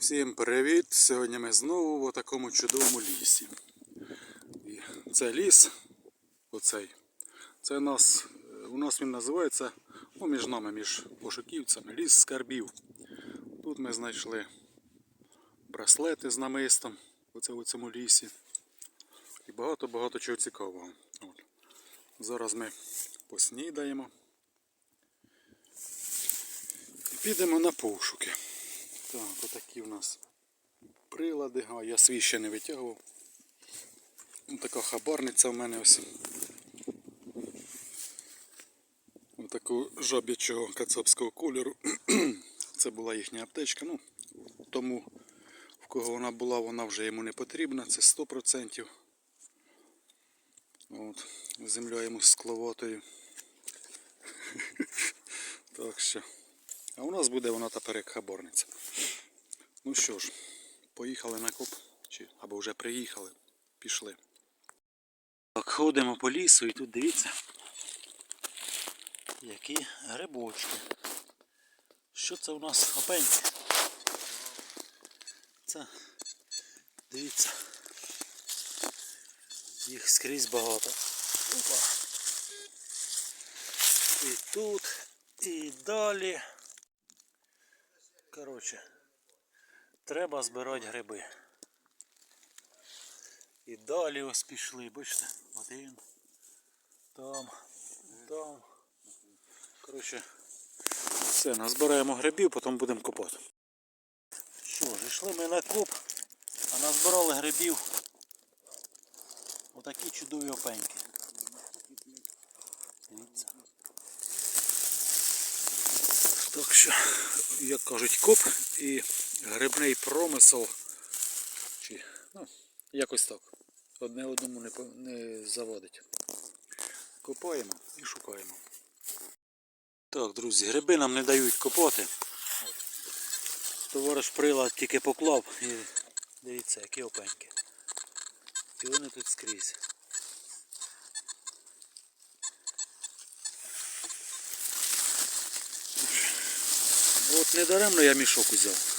Всім привіт! Сьогодні ми знову в такому чудовому лісі. І це ліс, оцей. Це нас, е, у нас він називається, ну, між нами, між пошуківцями, ліс скарбів. Тут ми знайшли браслети з намистом оце у цьому лісі. І багато-багато чого цікавого. От. Зараз ми поснідаємо. І підемо на пошуки. Так, отакі в нас прилади. А, я свій ще не витягував. Така хабарниця в мене ось. Ось таку жаб'ячого кацапського кольору. Це була їхня аптечка. Ну, тому в кого вона була, вона вже йому не потрібна. Це 100%. От, земляємо скловатою. Так що. А у нас буде вона тепер як хабарниця. Ну що ж, поїхали на коп. Чи, або вже приїхали. Пішли. Так, ходимо по лісу і тут дивіться. Які грибочки. Що це у нас опеньки? Це, дивіться. Їх скрізь багато. Опа. І тут, і далі. Коротше, треба збирати гриби. І далі ось пішли, бачите, один, там, там. Коротше, все, назбираємо грибів, потім будемо копати. Що ж, йшли ми на коп, а назбирали грибів. Отакі чудові опеньки. Дивіться. Так що, як кажуть, коп і грибний промисел. Чи, ну, якось так. Одне одному не, не заводить. Копаємо і шукаємо. Так, друзі, гриби нам не дають копати. Товариш прилад тільки поклав і дивіться, які опеньки. І вони тут скрізь. От недаремно я мішок узяв.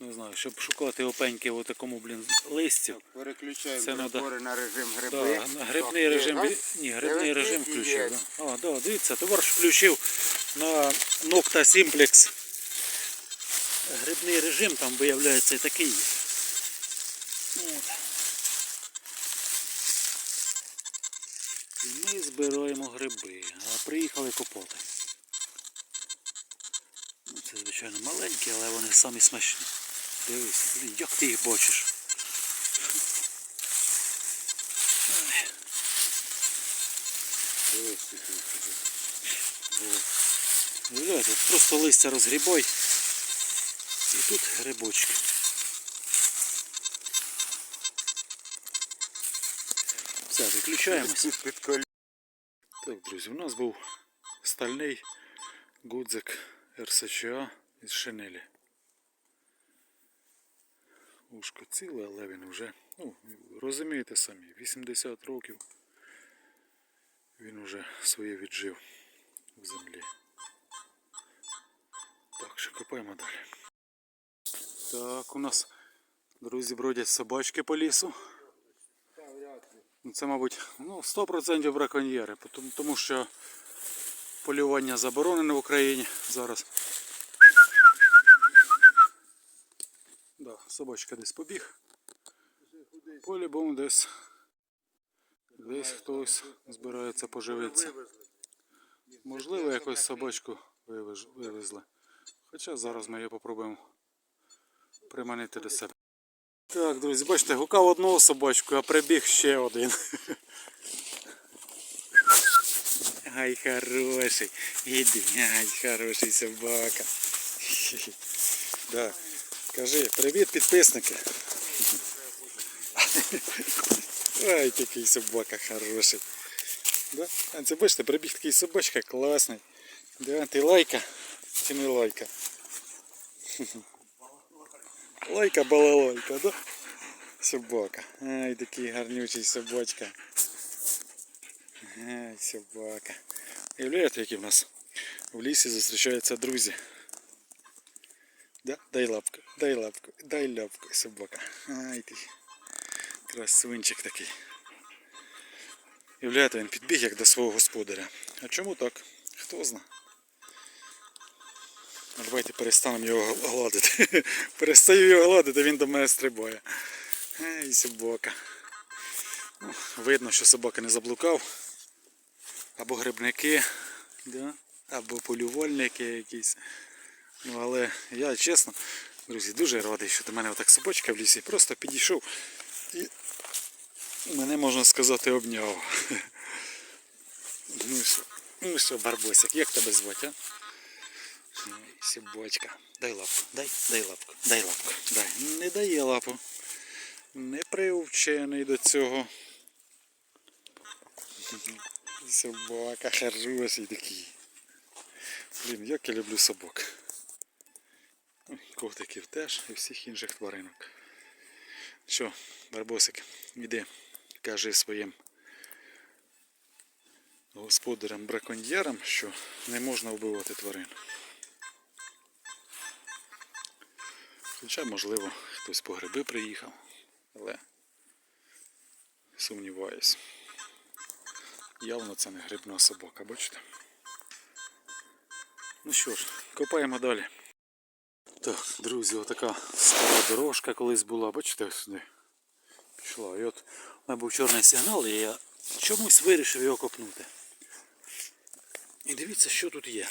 Не знаю, щоб шукати опеньки в такому, блін, листі. Переключаємо Це надо- на режим гриби. Да, на грибний Так, режим. раз. Ні, грибний режим включив. Да. А, да, дивіться, товариш включив на Nocta Simplex. Грибний режим там виявляється і такий. От. І ми збираємо гриби, а приїхали копати. Ну, Це, звичайно, маленькі, але вони самі смачні. Дивися, блін, як ти їх бачиш? Дивись. Уявляєте, просто листя розгрібай. І тут грибочки. Все, виключаємось. Так, друзі, у нас був стальний гудзик РСЧА із шинелі. Ушко ціле, але він вже, ну, розумієте самі, 80 років він вже своє віджив в землі. Так, що копаємо далі. Так, у нас, друзі, бродять собачки по лісу. Ну, Це, мабуть, ну, 100% браконьєри, тому, що полювання заборонене в Україні зараз. Да, собачка десь побіг. По-любому десь. Десь хтось збирається поживитися. Можливо, якусь собачку вивезли. Хоча зараз ми її попробуємо приманити до себе. Так, друзі, бачите, гукав одного собачку, а прибіг ще один. Ай, хороший. Іди, ай, хороший собака. Да. Кажи, привіт, підписники. Ай, який собака хороший. Да? А це бачите, прибіг такий собачка класний. Да, ти лайка чи не лайка? Лайка балалайка, да? Собака. Ай, такий гарнючий собачка. Ай, собака. Уявляєте, які в нас в лісі зустрічаються друзі. Да? Дай лапку, дай лапку, дай лапку, собака. Ай ти. Красунчик такий. Являєте, він підбіг як до свого господаря. А чому так? Хто зна? А Давайте перестанемо його гладити. Перестаю його гладити, він до мене стрибає. Ай, собака. Ну, видно, що собака не заблукав. Або грибники, да? або полювальники якісь. Ну, але я чесно, друзі, дуже радий, що до мене отак собачка в лісі просто підійшов і мене, можна сказати, обняв. Ну що, ну що, Барбосик, як тебе звати, а? Ой, Собачка. Дай лапку, дай, дай лапку, дай лапку, дай. Не дає лапу. Не привчений до цього. Собака хороший такий. Блін, як я люблю собак. Котиків теж і всіх інших тваринок. Що, Барбосик, іди, кажи своїм господарям браконьєрам, що не можна вбивати тварин. Хоча, можливо, хтось по гриби приїхав, але сумніваюсь. Явно це не грибна собака, бачите? Ну що ж, копаємо далі. Так, друзі, отака стара дорожка колись була, бачите, сюди пішла. І от у мене був чорний сигнал, і я чомусь вирішив його копнути. І дивіться, що тут є.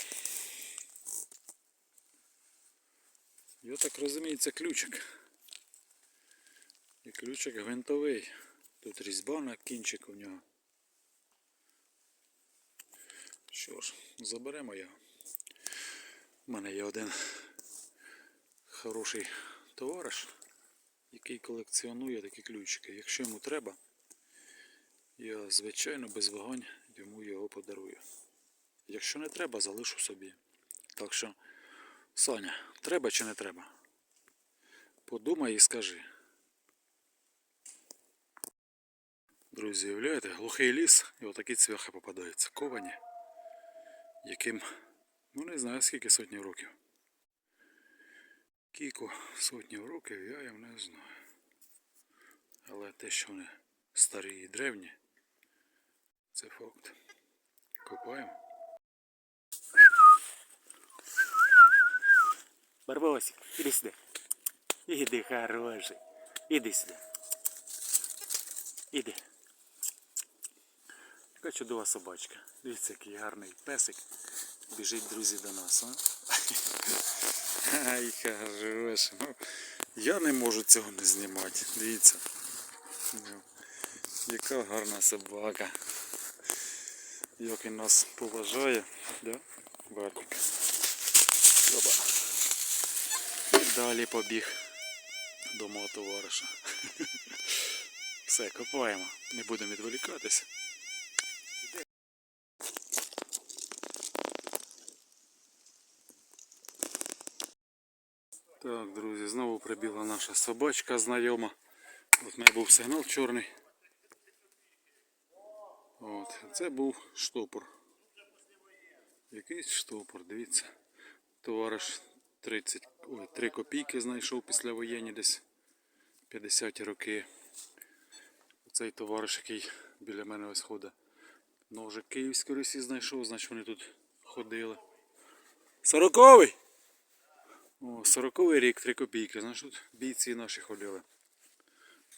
Я так розумію, це ключик. І ключик гвинтовий. Тут різьба на кінчик у нього. Що ж, заберемо його. У мене є один хороший товариш, який колекціонує такі ключики. Якщо йому треба, я звичайно без вагань йому його подарую. Якщо не треба, залишу собі. Так що, Соня, треба чи не треба? Подумай і скажи. Друзі, уявляєте, глухий ліс і отакі цвяхи попадаються. Ковані, яким, ну не знаю скільки сотні років. Кілько сотнів років я їм не знаю. Але те, що вони старі і древні, це факт. Копаємо. Барбосик, іди сюди. Іди, хороший. Іди сюди. Іди. Така чудова собачка. Дивіться, який гарний песик. Біжить, друзі, до нас? Ай, хороший. Ну, я не можу цього не знімати. Дивіться. Яка гарна собака. Як він нас поважає, да? Барбік. Оба. І далі побіг до мого товариша. Все, копаємо. Не будемо відволікатися. Так, друзі, знову прибігла наша собачка знайома. От у мене був сигнал чорний. От, це був штопор. Якийсь штопор, дивіться. Товариш 30, ой, 3 копійки знайшов після воєнні десь 50 роки. Цей товариш, який біля мене ось ходить. Ножик Київської Русі знайшов, значить вони тут ходили. Сороковий! О, сороковий рік, 3 копійки. Значить тут бійці наші ходили.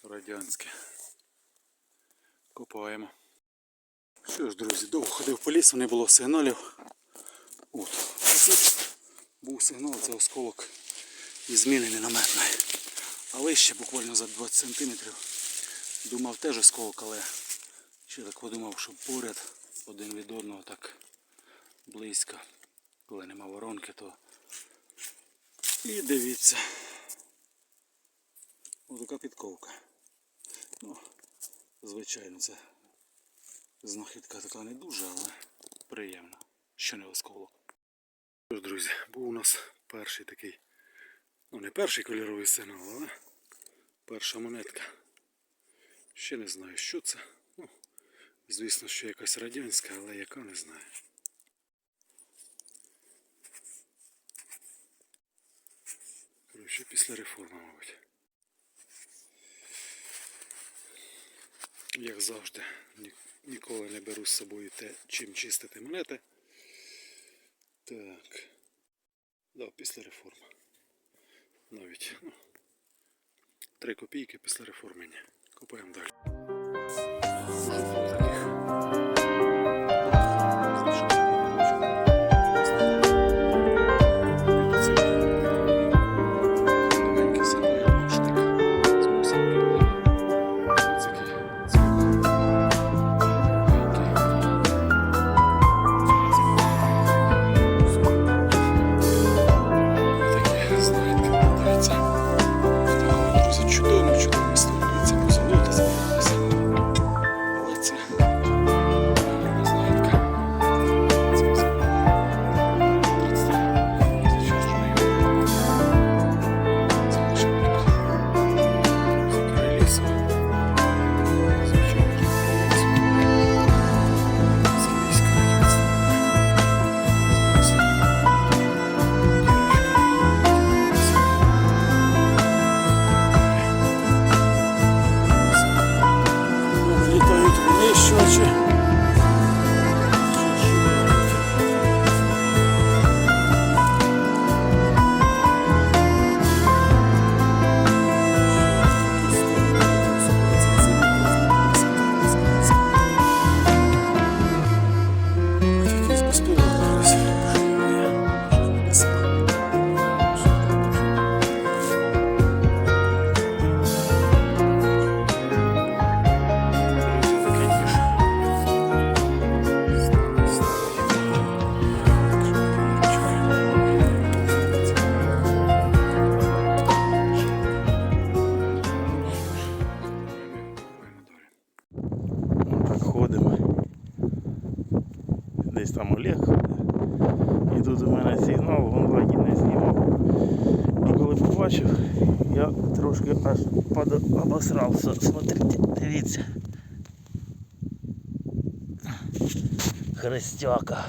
Радянські. Копаємо. Що ж, друзі, довго ходив по лісу, не було сигналів. От. А був сигнал, це осколок із зміни мінометної. Але ще буквально за 20 см. Думав теж осколок, але ще так подумав, що поряд один від одного так близько. Коли нема воронки, то і дивіться. Ось така підковка. Ну, звичайно, це знахідка така не дуже, але приємна. Що не осколок. Що ж, друзі, був у нас перший такий, ну не перший кольоровий сигнал, але перша монетка. Ще не знаю, що це. Ну, звісно, що якась радянська, але яка не знаю. Ще після реформи, мабуть. Як завжди, ні- ніколи не беру з собою те, чим чистити монети. Так. Да, після реформи. Навіть ну, 3 копійки після реформи. ні. Купуємо далі. Десь там Олег. І тут у мене сигнал в онлайні не знімав. І коли побачив, я трошки аж обосрався. Смотрите, дивіться. Хрестяка.